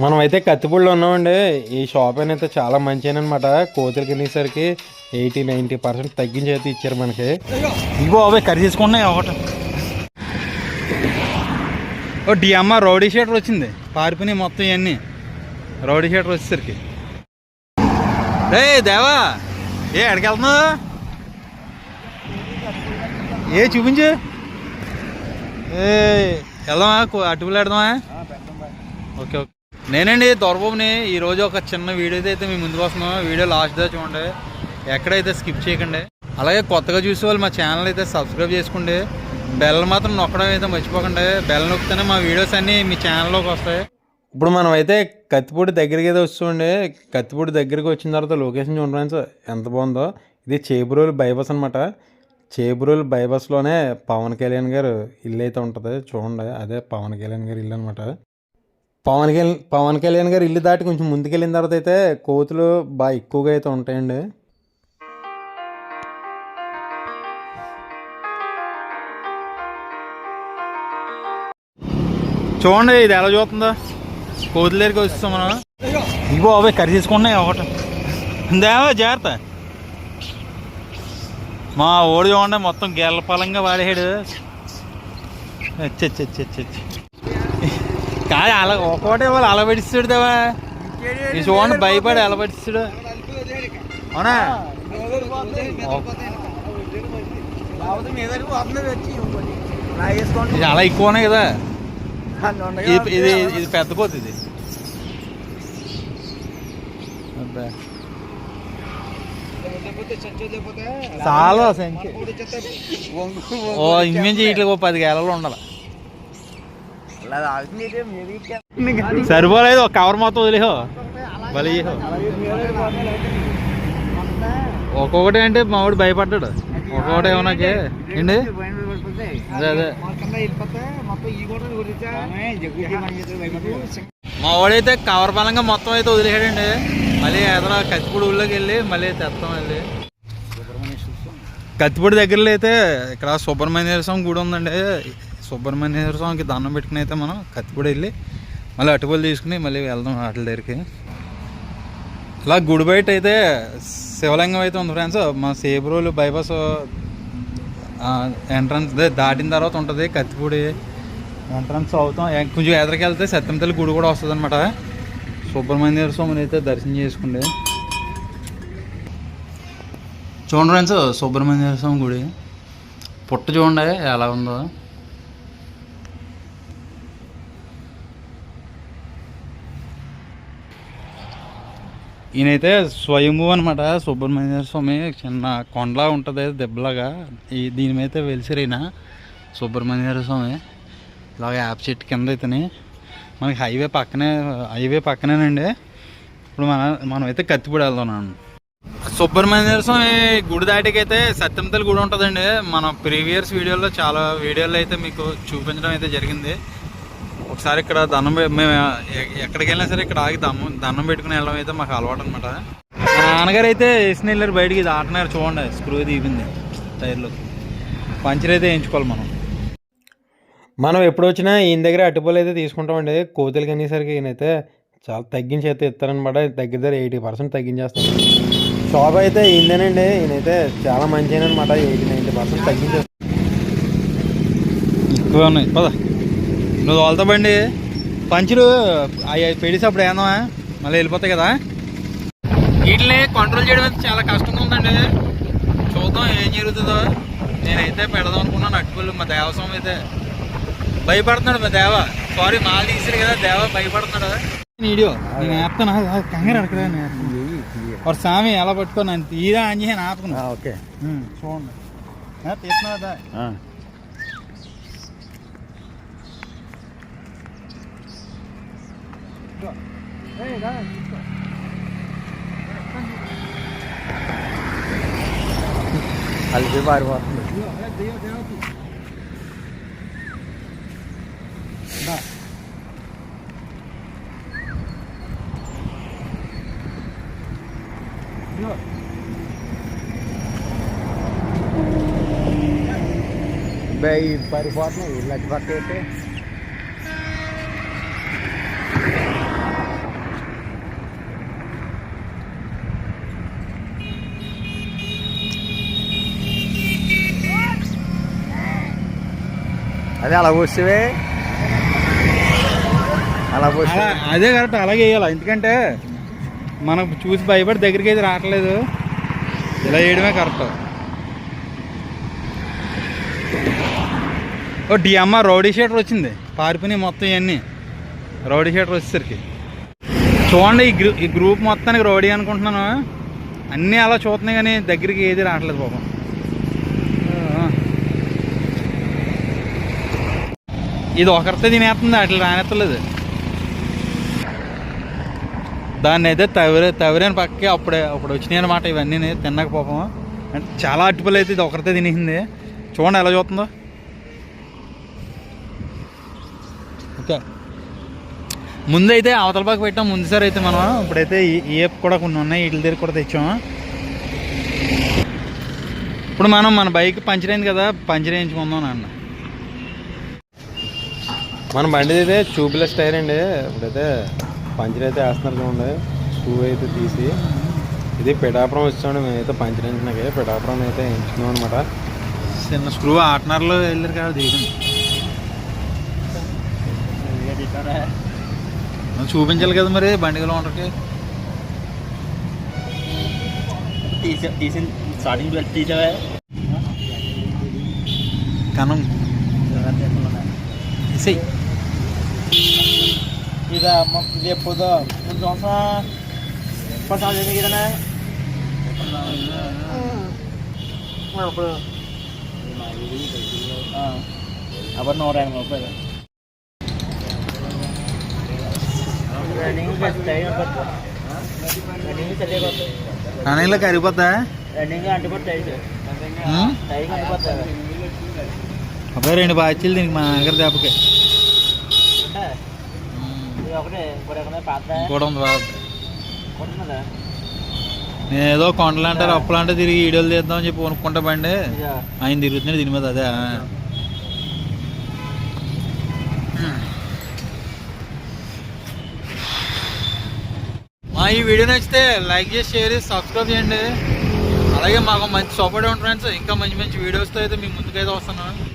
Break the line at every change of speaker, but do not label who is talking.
మనం అయితే కత్తిపూడిలో ఉన్నామండి. ఈ షాప్ అయితే చాలా మంచినమాట కోతులకి వెళ్ళేసరికి ఎయిటీ నైంటీ పర్సెంట్ తగ్గించి అయితే ఇచ్చారు మనకి.
ఇగో అవే కర్రీ తీసుకున్నాయి ఒకటి ఓ డిఎమ్మ రౌడీ షీటర్ వచ్చింది. పారిపోయినాయి మొత్తం ఇవన్నీ. రౌడీ షీటర్ వచ్చేసరికి. రే దేవా ఏ ఎక్కడికి వెళ్తున్నావు ఏ చూపించు. ఏ వెళ్దామా? కు- అటుకులు పెడదామా? Okay okay. నేనండి దొరబాబుని ఈరోజు ఒక చిన్న వీడియో అయితే మీ ముందుకు వస్తున్నాం వీడియో లాస్ట్దా చూడండి. ఎక్కడైతే స్కిప్ చేయకండి. అలాగే కొత్తగా చూసే వాళ్ళు మా ఛానల్ అయితే సబ్స్క్రైబ్ చేసుకోండి. బెల్ మాత్రం నొక్కడం అయితే మర్చిపోకండి. బెల్ నొక్కితేనే మా వీడియోస్ అన్నీ మీ ఛానల్లోకి వస్తాయి.
ఇప్పుడు మనం అయితే కత్తిపూడి దగ్గరికి అయితే వస్తుండే కత్తిపూడి దగ్గరికి వచ్చిన తర్వాత లొకేషన్ చూడండి ఎంత బాగుందో. ఇది చేబ్రోలు బైబస్ అనమాట చేబ్రోలు బైబస్లోనే పవన్ కళ్యాణ్ గారు ఇల్లు అయితే ఉంటుంది. చూడండి. అదే పవన్ కళ్యాణ్ గారి ఇల్లు అనమాట పవన్ కళ్యాణ్ పవన్ కళ్యాణ్ గారు ఇల్లు దాటి కొంచెం ముందుకెళ్ళిన తర్వాత అయితే కోతులు బాగా ఎక్కువగా అయితే ఉంటాయండి.
చూడండి ఇది ఎలా చూస్తుందో. కోతుల దగ్గరికి వస్తాం మనం. ఇగో అవే కర్రీ తీసుకుంటున్నాయి ఒకటి. దేవా జాగ్రత్త. మా ఓడి చూడండి మొత్తం గెల్లపలంగా వాడేసాడు చచ్చి కాదు అలా ఒక్కోటే వాళ్ళు అలా పడిస్తాడు దేవా? ఈ చూడండి భయపడి అలా పడిస్తాడు అవునా? ఇది అలా ఎక్కువనే కదా. ఇది ఇది పెద్ద కోతి ఇది. చాలా సంఖ్య. ఓ ఇంచుమించు ఇట్లా ఓ పది గేలలో ఉండాలి. సరిపోలేదు ఒక కవర్ మొత్తం వదిలేహో బలిహో ఒక్కొక్కటి అంటే మావాడు భయపడ్డాడు. ఒక్కొక్కటి ఏమన్నాకే ఏంటి? అదే అదే. మా వాడైతే కవర్ బలంగా మొత్తం అయితే వదిలేసాడండి మళ్ళీ ఏదైనా కత్తిపూడి ఊళ్ళోకి వెళ్ళి మళ్ళీ తెస్తాం వెళ్ళి కత్తిపూడి దగ్గరలో అయితే ఇక్కడ సుబ్రహ్మణ్యేశ్వర స్వామి గుడి ఉందండి. సుబ్రహ్మణ్యేశ్వర స్వామికి దండం పెట్టుకుని అయితే మనం కత్తిపూడి వెళ్ళి మళ్ళీ అటుపల్లి తీసుకుని మళ్ళీ వెళ్దాం వాటి దగ్గరికి. అలా గుడి బయట అయితే శివలింగం అయితే ఉంది ఫ్రెండ్స్ మా సేబ్రోలు బైపాస్ ఎంట్రన్స్ దాటిన తర్వాత ఉంటుంది కత్తిపూడి ఎంట్రన్స్ అవుతాం. కొంచెం ఎదరికి వెళ్తే సత్యంతల్లి గుడి కూడా వస్తుంది అనమాట సుబ్రహ్మణ్యేశ్వర స్వామిని అయితే దర్శనం చేసుకోండి చూడండి ఫ్రెండ్స్ సుబ్రహ్మణ్యేశ్వర స్వామి గుడి. పుట్ట చూడండి ఎలా ఉందో. ఈయనైతే స్వయంభూ అనమాట సుబ్రహ్మణ్య స్వామి చిన్న కొండలా ఉంటుంది దెబ్బలాగా. ఈ దీని మీద వెలిసిరైన ఈయన సుబ్రహ్మణ్య స్వామి. ఇలాగ యాప్ చెట్టు కింద అయితేనే మనకి హైవే పక్కనే హైవే పక్కనేనండి. ఇప్పుడు మన మనం అయితే కత్తిపూడి వెళ్తున్నాం సుబ్రహ్మణ్య స్వామి గుడి దాటికైతే సత్యంతల గుడి ఉంటుందండి. మన ప్రీవియస్ వీడియోలో చాలా వీడియోలో అయితే మీకు చూపించడం అయితే జరిగింది. ఒకసారి ఇక్కడ దండం మేము ఎక్కడికి వెళ్ళినా సరే ఇక్కడ ఆగి దమ్ము దండం పెట్టుకుని వెళ్ళడం అయితే మాకు అలవాటు అనమాట మా నాన్నగారు అయితే వేసిన వెళ్ళారు బయటికి ఇది ఆటనారు చూడండి స్క్రూ దిగింది టైర్లో పంచర్ అయితే వేయించుకోవాలి మనం.
మనం ఎప్పుడు వచ్చినా ఈయన దగ్గర అటుపూలు అయితే తీసుకుంటామండి కోతులకి అనేసరికి ఈయనైతే చాలా తగ్గించి అయితే ఇస్తారనమాట దగ్గర దగ్గర ఎయిటీ పర్సెంట్ తగ్గించేస్తారు షాప్ అయితే ఈయనదేనండి. ఈయనైతే చాలా మంచి అనమాట ఎయిటీ నైంటీ పర్సెంట్ తగ్గించేస్తారు
ఎక్కువ ఉన్నాయి. పద. నువ్వు బండి. పంచులు అవి పెడిసి అప్పుడు ఏందా మళ్ళీ వెళ్ళిపోతాయి కదా. వీటిని కంట్రోల్ చేయడం అయితే చాలా కష్టంగా ఉందండి చూద్దాం ఏం జరుగుతుందో. నేనైతే పెడదాం అనుకున్నాను అట్టుపల్లి మా దేవస్వామి అయితే. భయపడుతున్నాడు మా దేవ. సారీ మాల తీసాడు కదా దేవ భయపడుతున్నాడు. వీడియో నేను వేస్తాను కంగారు అడగదా ఒక స్వామి ఎలా పట్టుకొని నన్ను తీరా అని చెప్పి ఆపుకున్నా
ఓకే.
చూడండి. కదా
కలిసి పారిపోతుంది పారిపోతున్నాయి ఇల్లు అడ్డు పక్క అయితే
అదే అలా పోస్తే అలా పోస్తే
అదే కరెక్ట్ అలాగే వేయాలి ఎందుకంటే మనకు చూసి భయపడి దగ్గరికి అయితే రావట్లేదు. ఇలా వేయడమే కరెక్ట్. ఓ డిఎమ్మ రౌడీ షీటర్ వచ్చింది. పారిపోయినాయి మొత్తం ఇవన్నీ. రౌడీ షీటర్ వచ్చేసరికి. చూడండి ఈ ఈ గ్రూప్ మొత్తానికి రౌడీ అనుకుంటున్నాను. అన్నీ అలా చూస్తున్నాయి కానీ దగ్గరికి ఏది రావట్లేదు పాపం. ఇది ఒకరితో తినేస్తుంది అట్లా రానెత్తలేదు దాన్ని అయితే తవిరే తవరేని పక్కకి అప్పుడే అప్పుడు వచ్చినాయి అనమాట ఇవన్నీ తిన్నాక పాపం అంటే చాలా అట్టుపలు అయితే ఇది ఒకరితే తినేసింది చూడండి ఎలా చూస్తుందో ఓకే ముందైతే అవతల పక్క పెట్టాం ముందు సార్ అయితే మనం ఇప్పుడైతే ఈ ఏప్ కూడా కొన్ని ఉన్నాయి వీటి దగ్గర కూడా తెచ్చాము ఇప్పుడు మనం మన బైక్ పంచర్ అయింది కదా పంచర్ వేయించుకుందాం నాన్న
మన బండి అయితే ట్యూబ్లెస్ టైర్ అండి. ఇప్పుడైతే పంచర్ అయితే వేస్తున్నారు చూడండి. స్క్రూ అయితే తీసి. ఇది పిఠాపురం వచ్చామండి. మేమైతే పంచర్ వేయించినాకే పిఠాపురం అయితే వేయించుకున్నాం అనమాట
చిన్న స్క్రూ ఆటనర్లో వెళ్ళారు కదా మరి చూపించాలి కదా మరి బండిలో ఉండకి
తీసి తీసి స్టార్టింగ్ తీసావే?
కనం.
ఇది ఎప్పుడు కొంచెం సంవత్సరం పది సంవత్సరాలు కదా ఇప్పుడు అప్పుడు నూట ఎనభై రూపాయలు రన్నింగ్ రన్నింగ్ సరిపోతుంది
కనంలో కరిగిపోద్దా
రన్నింగ్? టైం అంటుపడతాయి
అబ్బాయి రెండు బాధ్యతలు దీనికి మా దగ్గర దెబ్బకి
ఇది ఒకటే ఇప్పుడు ఎక్కడ పాత
కూడా ఉంది బాగా
కొంటున్నదా
నేను ఏదో కొండలు అంటారు అప్పులు అంటే తిరిగి వీడియోలు తీద్దామని చెప్పి కొనుక్కుంటా బండి. ఆయన తిరుగుతున్నాడు దీని మీద అదే. మా ఈ వీడియో నచ్చితే లైక్ చేసి షేర్ చేసి సబ్స్క్రైబ్ చేయండి. అలాగే మాకు మంచి సపోర్ట్ ఉంటుంది ఫ్రెండ్స్. ఇంకా మంచి మంచి వీడియోస్తో అయితే మీ ముందుకైతే వస్తున్నాను.